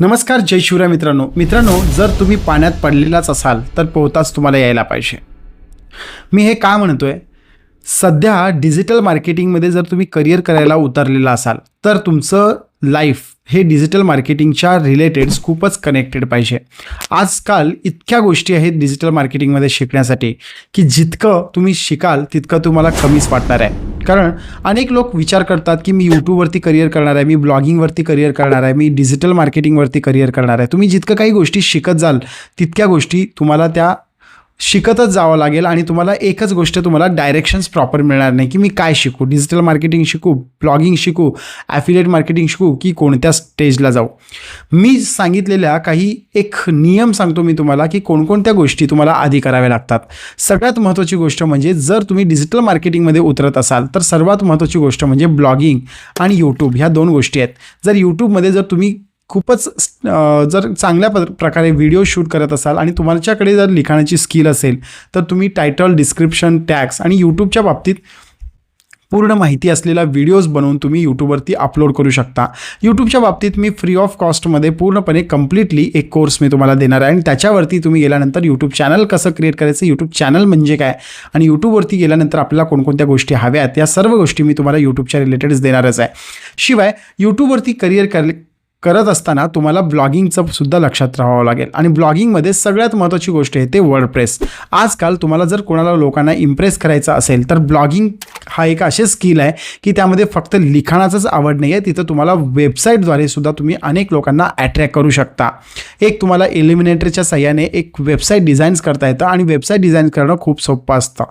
नमस्कार जय शिवराय मित्रांनो. मित्रांनो जर तुम्ही पाण्यात पडलेलाच असाल तर पोहताच तुम्हाला यायला पाहिजे. मी हे का म्हणतो आहे सध्या डिजिटल मार्केटिंगमध्ये जर तुम्ही करिअर करायला उतरलेला असाल तर तुमचं लाईफ हे डिजिटल मार्केटिंगच्या रिलेटेड खूपच कनेक्टेड पाहिजे. आजकाल इतक्या गोष्टी आहेत डिजिटल मार्केटिंगमध्ये शिकण्यासाठी की जितकं तुम्ही शिकाल तितकं तुम्हाला कमीच वाटणार आहे. कारण अनेक लोक विचार करतात की मी यूट्यूबवरती करिअर करणार आहे मी ब्लॉगिंगवरती करिअर करणार आहे मी डिजिटल मार्केटिंगवरती करिअर करणार आहे. तुम्ही जितकं काही गोष्टी शिकत जाल तितक्या गोष्टी तुम्हाला त्या शिकतच जावं लागेल आणि तुम्हाला एकच गोष्ट तुम्हाला डायरेक्शन्स प्रॉपर मिळणार नाही की मी काय शिकू डिजिटल मार्केटिंग शिकू ब्लॉगिंग शिकू ॲफिलिएट मार्केटिंग शिकू की कोणत्या स्टेजला जाऊ. मी सांगितलेल्या काही एक नियम सांगतो मी तुम्हाला की कोणकोणत्या गोष्टी तुम्हाला आधी कराव्या लागतात. सगळ्यात महत्त्वाची गोष्ट म्हणजे जर तुम्ही डिजिटल मार्केटिंगमध्ये उतरत असाल तर सर्वात महत्त्वाची गोष्ट म्हणजे ब्लॉगिंग आणि यूट्यूब ह्या दोन गोष्टी आहेत. जर यूट्यूबमध्ये जर तुम्ही खूपच जर चांगल्या प्रकारे व्हिडिओ शूट करत असाल आणि तुमच्याकडे जर लिखाणाची स्किल असेल तर तुम्ही टायटल डिस्क्रिप्शन टॅक्स आणि यूट्यूबच्या बाबतीत पूर्ण माहिती असलेला व्हिडिओज बनवून तुम्ही यूट्यूबवरती अपलोड करू शकता. यूट्यूबच्या बाबतीत मी फ्री ऑफ कॉस्टमध्ये पूर्णपणे कम्प्लिटली एक कोर्स मी तुम्हाला देणार आहे आणि त्याच्यावरती तुम्ही गेल्यानंतर यूट्यूब चॅनल कसं क्रिएट करायचं यूट्यूब चॅनल म्हणजे काय आणि यूट्यूबवरती गेल्यानंतर आपल्याला कोणकोणत्या गोष्टी हव्यात या सर्व गोष्टी मी तुम्हाला यूट्यूबच्या रिलेटेडच देणारच आहे. शिवाय यूट्यूबवरती करिअर कर करत असताना तुम्हाला ब्लॉगिंगचं सुद्धा लक्षात राहावं लागेल. आणि ब्लॉगिंगमध्ये सगळ्यात महत्त्वाची गोष्ट आहे ते वर्डप्रेस आजकाल तुम्हाला जर कोणाला लोकांना इम्प्रेस करायचं असेल तर ब्लॉगिंग हा एक असे स्किल आहे की त्यामध्ये फक्त लिखाणाचंच आवड नाही आहे. तिथं तुम्हाला वेबसाईटद्वारे सुद्धा तुम्ही अनेक लोकांना अट्रॅक्ट करू शकता. एक तुम्हाला एलिमिनेटरच्या सहाय्याने एक वेबसाईट डिझाईन्स करता येतं आणि वेबसाईट डिझाईन करणं खूप सोपं असतं.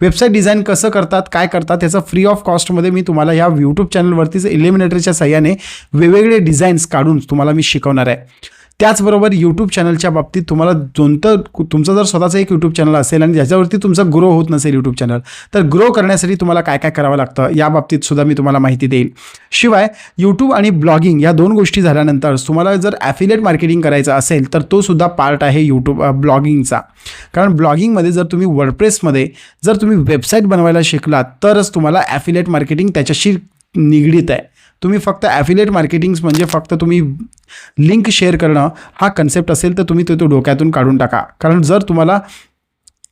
वेबसाईट डिझाईन कसं करतात काय करतात त्याचं फ्री ऑफ कॉस्टमध्ये मी तुम्हाला ह्या यूट्यूब चॅनलवरतीच एलिमिनेटरच्या सहाय्याने वेगवेगळे डिझाईन्स काढून तुम्हाला मी शिकवणार आहे. त्याचबरोबर यूट्यूब चॅनलच्या बाबतीत तुम्हाला कोणतं तुमचं जर स्वतःचं एक यूट्यूब चॅनल असेल आणि ज्याच्यावरती तुमचं ग्रो होत नसेल यूट्यूब चॅनल तर ग्रो करण्यासाठी तुम्हाला काय काय करावं लागतं या बाबतीत सुद्धा मी तुम्हाला माहिती देईल शिवाय यूट्यूब आणि ब्लॉगिंग या दोन गोष्टी झाल्यानंतर तुम्हाला जर ॲफिलेट मार्केटिंग करायचं असेल तर तो सुद्धा पार्ट आहे यूट्यूब ब्लॉगिंगचा कारण ब्लॉगिंगमध्ये जर तुम्ही वर्डप्रेसमध्ये जर तुम्ही वेबसाईट बनवायला शिकलात तरच तुम्हाला ॲफिलेट मार्केटिंग त्याच्याशी निगडीत आहे. तुम्ही फक्त ॲफिलेट मार्केटिंग्स म्हणजे फक्त तुम्ही लिंक शेअर करणं हा कन्सेप्ट असेल तर तुम्ही तो तो डोक्यातून काढून टाका. कारण जर तुम्हाला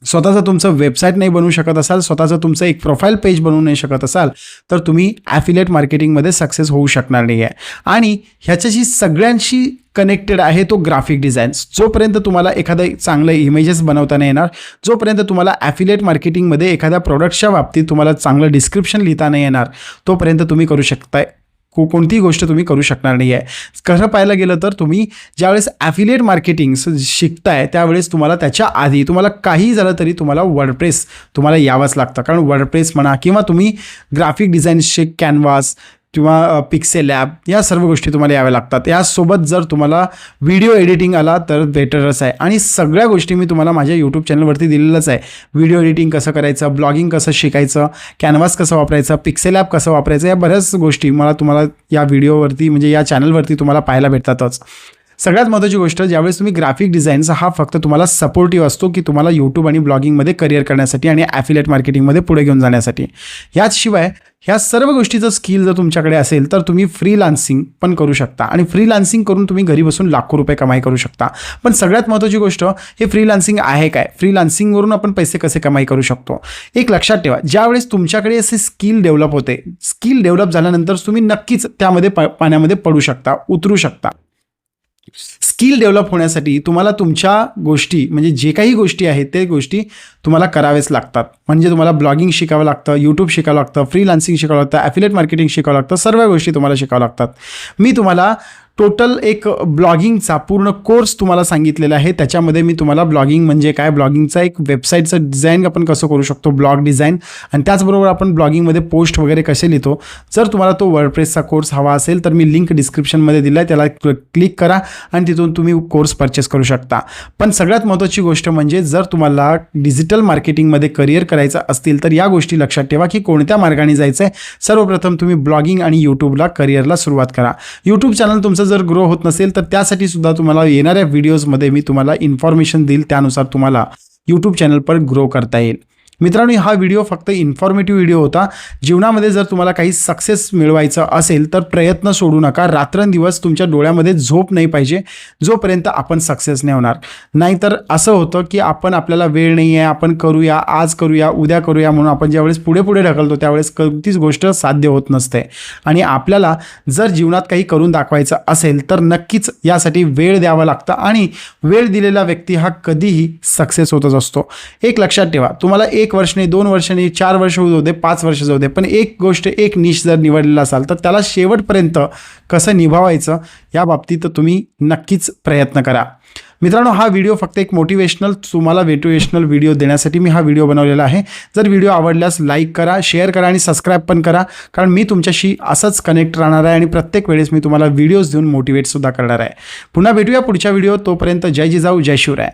स्वतःचं तुमचं वेबसाईट नाही बनवू शकत असाल स्वतःचं तुमचं एक प्रोफाईल पेज बनवू नाही शकत असाल तर तुम्ही ॲफिलेट मार्केटिंगमध्ये सक्सेस होऊ शकणार नाही आहे आणि ह्याच्याशी सगळ्यांशी कनेक्टेड आहे तो ग्राफिक डिझाईन्स जोपर्यंत तुम्हाला एखादं चांगलं इमेजेस बनवता नाही येणार जोपर्यंत तुम्हाला ॲफिलेट मार्केटिंगमध्ये एखाद्या प्रोडक्टच्या बाबतीत तुम्हाला चांगलं डिस्क्रिप्शन लिहिता नाही येणार तोपर्यंत तुम्ही करू शकताय को कोणतीही गोष्ट तुम्ही करू शकणार नाही आहे खरं पाहायला गेलं तर तुम्ही ज्यावेळेस ॲफिलिएट मार्केटिंग शिकताय त्यावेळेस तुम्हाला त्याच्या आधी तुम्हाला काही झालं तरी तुम्हाला वर्डप्रेस तुम्हाला यावंच लागतं. कारण वर्डप्रेस म्हणा किंवा तुम्ही ग्राफिक डिझाईन्सचे कॅनव्हास किंवा पिक्सेल ॲप या सर्व गोष्टी तुम्हाला याव्या लागतात. यासोबत जर तुम्हाला व्हिडिओ एडिटिंग आला तर बेटरच आहे. आणि सगळ्या गोष्टी मी तुम्हाला माझ्या यूट्यूब चॅनलवरती दिलेलंच आहे. व्हिडिओ एडिटिंग कसं करायचं ब्लॉगिंग कसं शिकायचं कॅनव्हास कसं वापरायचं पिक्सेल ॲप कसं वापरायचं या बऱ्याच गोष्टी मला तुम्हाला या व्हिडिओवरती म्हणजे या चॅनलवरती तुम्हाला पाहायला भेटतातच. सगळ्यात महत्त्वाची गोष्ट ज्यावेळेस तुम्ही ग्राफिक डिझाईन्स हा फक्त तुम्हाला सपोर्टिव्ह असतो की तुम्हाला यूट्यूब आणि ब्लॉगिंगमध्ये करिअर करण्यासाठी आणि ॲफिलेट मार्केटिंगमध्ये पुढे घेऊन जाण्यासाठी. याचशिवाय ह्या सर्व गोष्टीचं स्किल जर तुमच्याकडे असेल तर तुम्ही फ्रीलान्सिंग पण करू शकता. आणि फ्रीलान्सिंग करून तुम्ही घरी बसून लाखो रुपये कमाई करू शकता. पण सगळ्यात महत्त्वाची गोष्ट हे फ्रीलान्सिंग आहे काय? फ्रीलान्सिंगवरून आपण पैसे कसे कमाई करू शकतो? एक लक्षात ठेवा ज्यावेळेस तुमच्याकडे असे स्किल डेव्हलप होते स्किल डेव्हलप झाल्यानंतर तुम्ही नक्कीच त्यामध्ये प पाण्यामध्ये पडू शकता उतरू शकता. स्किल डेव्हलप होण्यासाठी तुम्हाला तुमच्या गोष्टी म्हणजे जे काही गोष्टी आहेत ते गोष्टी तुम्हाला करावेच लागतात. म्हणजे तुम्हाला ब्लॉगिंग शिकावं लागतं यूट्यूब शिकावं लागतं फ्रीलान्सिंग शिकावं लागतं ॲफिलेट मार्केटिंग शिकावं लागतं सर्व गोष्टी तुम्हाला शिकावं लागतात. मी तुम्हाला टोटल एक ब्लॉगिंगचा पूर्ण कोर्स तुम्हाला सांगितलेला आहे. त्याच्यामध्ये मी तुम्हाला ब्लॉगिंग म्हणजे काय? ब्लॉगिंगचा एक वेबसाईटचं डिझाईन आपण कसं करू शकतो? Blog design. आणि त्याचबरोबर आपण ब्लॉगिंगमध्ये पोस्ट वगैरे कसे लिहितो? जर तुम्हाला तो वर्डप्रेसचा कोर्स हवा असेल तर मी लिंक डिस्क्रिप्शनमध्ये दिला आहे त्याला क्लिक करा आणि तिथून तुम्ही कोर्स परचेस करू शकता. पण सगळ्यात महत्त्वाची गोष्ट म्हणजे जर तुम्हाला डिजिटल मार्केटिंगमध्ये करिअर करायचं असतील तर या गोष्टी लक्षात ठेवा की कोणत्या मार्गाने जायचं आहे सर्वप्रथम तुम्ही ब्लॉगिंग आणि यूट्यूबला करिअरला सुरुवात करा. यूट्यूब चॅनल तुमचं जर ग्रो होत नसेल तर त्यासाठी सुद्धा तुम्हाला येणाऱ्या व्हिडिओजमध्ये मी तुम्हाला इन्फॉर्मेशन देईल. त्यानुसार तुम्हाला यूट्यूब चॅनल पर ग्रो करता येईल. मित्रांनो हा व्हिडिओ फक्त इन्फॉर्मेटिव्ह व्हिडिओ होता. जीवनामध्ये जर तुम्हाला काही सक्सेस मिळवायचं असेल तर प्रयत्न सोडू नका. रात्रंदिवस तुमच्या डोळ्यामध्ये झोप नाही पाहिजे. जोपर्यंत आपण सक्सेस नाही होणार. नाहीतर असं होतं की आपण आपल्याला वेळ नाही आहे आपण करूया आज करूया उद्या करूया म्हणून आपण ज्यावेळेस पुढे पुढे ढकलतो त्यावेळेस कोणतीच गोष्ट साध्य होत नसते. आणि आपल्याला जर जीवनात काही करून दाखवायचं असेल तर नक्कीच यासाठी वेळ द्यावा लागतं आणि वेळ दिलेला व्यक्ती हा कधीही सक्सेस होतच असतो. एक लक्षात ठेवा. तुम्हाला एक वर्ष नाही दोन वर्ष नाही चार वर्ष जाऊ दे पाच वर्ष जाऊ दे पण एक गोष्ट एक निश जर निवडलेला असाल तर त्याला शेवटपर्यंत कसं निभावायचं या बाबतीत तुम्ही नक्कीच प्रयत्न करा. मित्रांनो हा व्हिडिओ फक्त एक मोटिवेशनल तुम्हाला मोटिवेशनल व्हिडिओ देण्यासाठी मी हा व्हिडिओ बनवलेला आहे. जर व्हिडिओ आवडल्यास लाईक करा शेअर करा आणि सबस्क्राईब पण करा कारण मी तुमच्याशी असंच कनेक्ट राहणार आहे आणि प्रत्येक वेळेस मी तुम्हाला व्हिडिओज देऊन मोटिवेटसुद्धा करणार आहे. पुन्हा भेटूया पुढच्या व्हिडिओ तोपर्यंत जय जिजाऊ जय शिवराय.